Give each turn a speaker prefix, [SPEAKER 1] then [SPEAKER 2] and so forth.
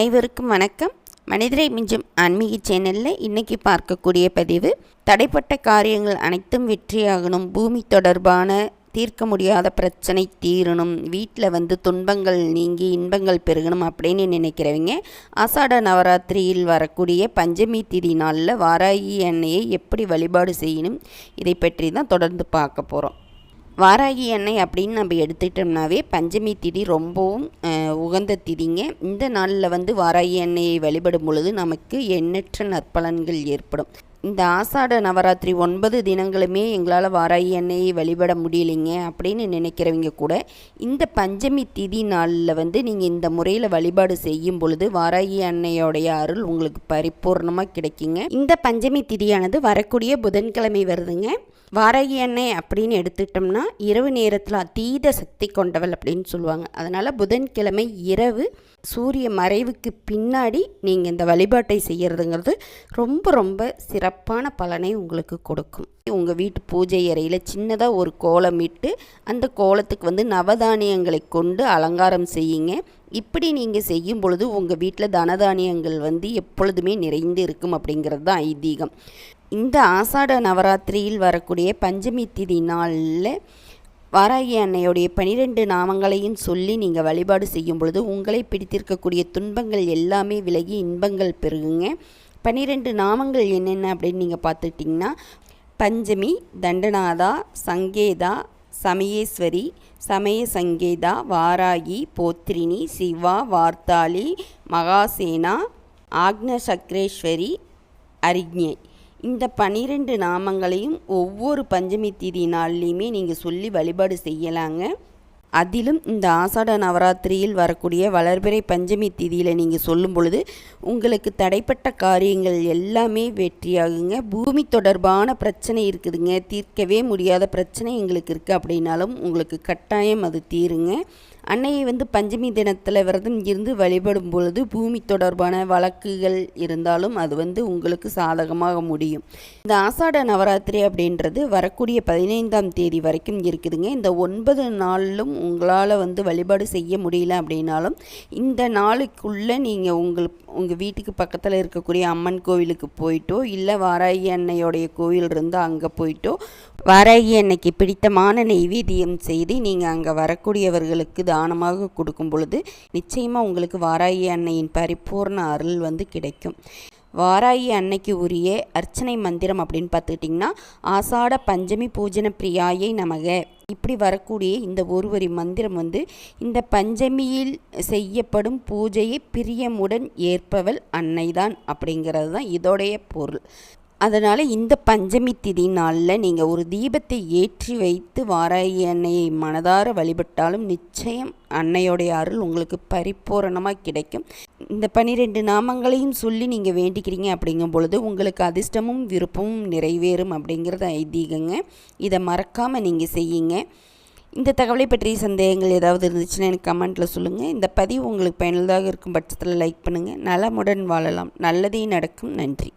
[SPEAKER 1] அனைவருக்கும் வணக்கம். மனிதரை மிஞ்சும் ஆன்மீக சேனலில் இன்றைக்கி பார்க்கக்கூடிய பதிவு தடைப்பட்ட காரியங்கள் அனைத்தும் வெற்றியாகணும் பூமி தொடர்பான தீர்க்க முடியாத பிரச்சனை தீரணும் வீட்டில் வந்து துன்பங்கள் நீங்கி இன்பங்கள் பெருகணும் அப்படின்னு நினைக்கிறவங்க ஆசாட நவராத்திரியில் வரக்கூடிய பஞ்சமி திதி நாளில் வாராகி எண்ணெயை எப்படி வழிபாடு செய்யணும் இதை பற்றி தான் தொடர்ந்து பார்க்க போகிறோம் வாராகி எண்ணெய் அப்படின்னு நம்ம எடுத்துக்கிட்டோம்னாவே பஞ்சமி திதி ரொம்பவும் உகந்த திதிங்க. இந்த நாளில் வந்து வாராகி எண்ணெயை வழிபடும் பொழுது நமக்கு எண்ணற்ற நற்பலன்கள் ஏற்படும். இந்த ஆசாட நவராத்திரி ஒன்பது தினங்களுமே எங்களால் வாராகி எண்ணெயை வழிபட முடியலைங்க அப்படின்னு நினைக்கிறவங்க கூட இந்த பஞ்சமி திதி நாளில் வந்து நீங்கள் இந்த முறையில் வழிபாடு செய்யும் பொழுது வாராகி அன்னையோடைய அருள் உங்களுக்கு பரிபூர்ணமாக கிடைக்குங்க. இந்த பஞ்சமி திதியானது வரக்கூடிய புதன்கிழமை வருதுங்க. வாராகி அன்னை அப்படின்னு எடுத்துக்கிட்டோம்னா இரவு நேரத்தில் அதீத சக்தி கொண்டவள் அப்படின்னு சொல்லுவாங்க. அதனால் புதன்கிழமை இரவு சூரிய மறைவுக்கு பின்னாடி நீங்கள் இந்த வழிபாட்டை செய்கிறதுங்கிறது ரொம்ப ரொம்ப சிறப்பு சிறப்பான பலனை உங்களுக்கு கொடுக்கும். உங்கள் வீட்டு பூஜை அறையில் சின்னதாக ஒரு கோலம் இட்டு அந்த கோலத்துக்கு வந்து நவதானியங்களை கொண்டு அலங்காரம் செய்யுங்க. இப்படி நீங்கள் செய்யும் பொழுது உங்கள் வீட்டில் தனதானியங்கள் வந்து எப்பொழுதுமே நிறைந்து இருக்கும் அப்படிங்கிறது தான் ஐதீகம். இந்த ஆசாட நவராத்திரியில் வரக்கூடிய பஞ்சமி திதி நாளில் வாராகி அன்னையுடைய பனிரெண்டு நாமங்களையும் சொல்லி நீங்கள் வழிபாடு செய்யும் பொழுது உங்களை பிடித்திருக்கக்கூடிய துன்பங்கள் எல்லாமே விலகி இன்பங்கள் பெருகுங்க. பன்னிரெண்டு நாமங்கள் என்னென்ன அப்படின்னு நீங்கள் பார்த்துட்டிங்கன்னா பஞ்சமி தண்டநாதா சங்கேதா சமயேஸ்வரி சமய சங்கேதா வாராகி போத்ரினி சிவா வார்த்தாளி மகாசேனா ஆக்னசக்ரேஸ்வரி அரிஞை இந்த பனிரெண்டு நாமங்களையும் ஒவ்வொரு பஞ்சமி திதி நாள்லேயுமே நீங்கள் சொல்லி வழிபாடு செய்யலாங்க. அதிலும் இந்த ஆசாட நவராத்திரியில் வரக்கூடிய வளர்பிறை பஞ்சமி திதியில் நீங்கள் சொல்லும் பொழுது உங்களுக்கு தடைப்பட்ட காரியங்கள் எல்லாமே வெற்றியாகுங்க. பூமி தொடர்பான பிரச்சனை இருக்குதுங்க. தீர்க்கவே முடியாத பிரச்சனை எங்களுக்கு இருக்குது அப்படின்னாலும் உங்களுக்கு கட்டாயம் அது தீருங்க. அன்னையை வந்து பஞ்சமி தினத்தில் விரதம் இருந்து வழிபடும் பொழுது பூமி தொடர்பான வழக்குகள் இருந்தாலும் அது வந்து உங்களுக்கு சாதகமாக முடியும். இந்த ஆசாட நவராத்திரி அப்படின்றது வரக்கூடிய பதினைந்தாம் தேதி வரைக்கும் இருக்குதுங்க. இந்த ஒன்பது நாளிலும் உங்களால் வந்து வழிபாடு செய்ய முடியல அப்படின்னாலும் இந்த நாளுக்குள்ளே நீங்கள் உங்கள் உங்கள் வீட்டுக்கு பக்கத்தில் இருக்கக்கூடிய அம்மன் கோவிலுக்கு போயிட்டோ இல்லை வாராகி அன்னையோடைய கோவில் இருந்தால் அங்கே போயிட்டோ வாராகி அன்னைக்கு பிடித்தமான நெய்வேத்தியம் செய்து நீங்கள் அங்கே வரக்கூடியவர்களுக்கு தானமாக கொடுக்கும் பொழுது நிச்சயமாக உங்களுக்கு வாராகி அன்னையின் பரிபூர்ண அருள் வந்து கிடைக்கும். வாராயி அன்னைக்கு உரிய அர்ச்சனை மந்திரம் அப்படின்னு பார்த்துக்கிட்டிங்கன்னா ஆசாட பஞ்சமி பூஜன பிரியாயை நமக. இப்படி வரக்கூடிய இந்த ஒரு வரி மந்திரம் வந்து இந்த பஞ்சமியில் செய்யப்படும் பூஜையை பிரியமுடன் ஏற்பவள் அன்னைதான் அப்படிங்கிறது தான் இதோடைய பொருள். அதனால் இந்த பஞ்சமி திதி நாளில் நீங்கள் ஒரு தீபத்தை ஏற்றி வைத்து வாராகி அன்னையை மனதார வழிபட்டாலும் நிச்சயம் அன்னையோடைய அருள் உங்களுக்கு பரிபூரணமாக கிடைக்கும். இந்த பனிரெண்டு நாமங்களையும் சொல்லி நீங்கள் வேண்டிக்கிறீங்க அப்படிங்கும் பொழுது உங்களுக்கு அதிர்ஷ்டமும் விருப்பமும் நிறைவேறும் அப்படிங்கிறது ஐதீகங்க. இதை மறக்காமல் நீங்கள் செய்யுங்க. இந்த தகவலை பற்றிய சந்தேகங்கள் ஏதாவது இருந்துச்சுன்னா எனக்கு கமெண்ட்டில் சொல்லுங்கள் இந்த பதிவு உங்களுக்கு பயனுள்ளதாக இருக்கும் பட்சத்தில் லைக் பண்ணுங்கள் நலமுடன் வாழலாம். நல்லதே நடக்கும். நன்றி.